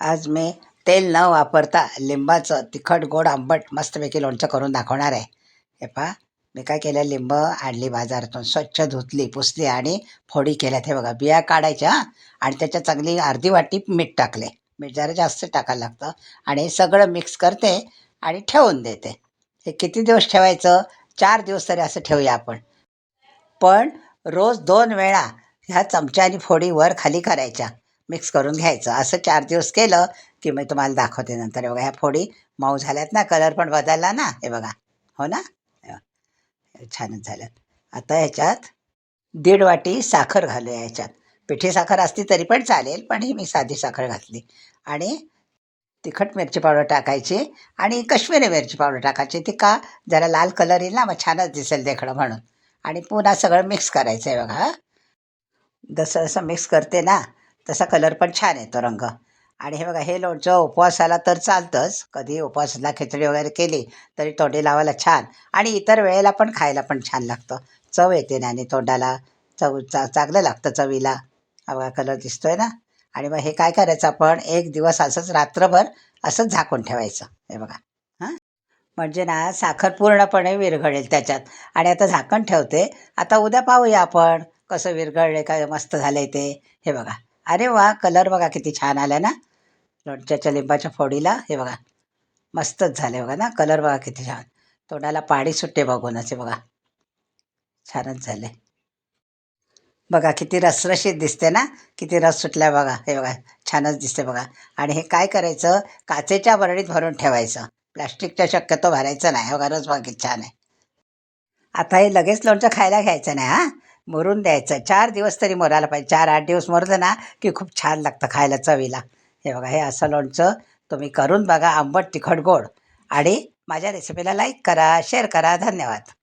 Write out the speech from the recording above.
आज मी तेल न वापरता लिंबाचं तिखट गोड आंबट मस्तपैकी लोणचं करून दाखवणार आहे. हे पहा मी काय केलं? लिंब आणली बाजारातून. स्वच्छ धुतली पुसली आणि फोडी केल्यात. हे बघा बिया काढायच्या आणि त्याच्यात चांगली अर्धी वाटी मीठ टाकले. मीठ जरा जास्त टाकायला लागतं आणि सगळं मिक्स करते आणि ठेवून देते. हे किती दिवस ठेवायचं? चार दिवस तरी असं ठेवूया आपण. पण रोज दोन वेळा ह्या चमच्यानी फोडी वर खाली करायच्या. मिक्स करून घ्यायचं. असं चार दिवस केलं की मी तुम्हाला दाखवते नंतर. हे बघा ह्या फोडी मऊ झाल्यात ना कलर पण बदलला ना हे बघा. हो ना? छानच झालं. आता ह्याच्यात दीड वाटी साखर घालूया ह्याच्यात. पिठी साखर असती तरी पण चालेल पण ही मी साधी साखर घातली. आणि तिखट मिरची पावडर टाकायची आणि कश्मीरी मिरची पावडर टाकायची. ती का? जरा लाल कलर येईल ना मग छानच दिसेल देखणं म्हणून. आणि पुन्हा सगळं मिक्स करायचं आहे बघा जसं जसं मिक्स करते ना तसा कलर पण छान येतो रंग. आणि हे बघा हे लोणचं उपवासाला तर चालतंच. कधी उपवासाला खिचडी वगैरे केली तरी तोंडी लावायला छान. आणि इतर वेळेला पण खायला पण छान लागतं. चव येते ना आणि तोंडाला. चव चा चांगलं लागतं चवीला. हा बघा कलर दिसतोय ना? आणि मग हे काय करायचं आपण? एक दिवस असंच रात्रभर असंच झाकून ठेवायचं. हे बघा. हां? म्हणजे ना साखर पूर्णपणे विरघळेल त्याच्यात. आणि आता झाकण ठेवते. आता उद्या पाहूया आपण कसं विरघळले काय मस्त झालंय ते. हे बघा. अरे वा कलर बघा किती छान आला ना. लोणच्याच्या लिंबाच्या फोडीला हे बघा. मस्तच झाले बघा ना कलर बघा किती छान. तोंडाला पाणी सुट्टे बघूनच हे बघा. छानच झाले बघा किती रसरशीत दिसते ना किती रस सुटला बघा हे बघा छानच दिसते बघा. आणि हे काय करायचं काचेच्या बरणीत भरून ठेवायचं. प्लॅस्टिकच्या शक्यतो भरायचं नाही बघा रस बघा किती छान आहे. आता हे लगेच लोणचं खायला घ्यायचं नाही हां. मुरून द्यायचं. चार दिवस तरी मोरायला पाहिजे. चार आठ दिवस मरलं ना की खूप छान लागतं खायला चवीला. हे बघा हे असं लोणचं तुम्ही करून बघा आंबट तिखट गोड. आणि माझ्या रेसिपीला लाईक करा शेअर करा. धन्यवाद.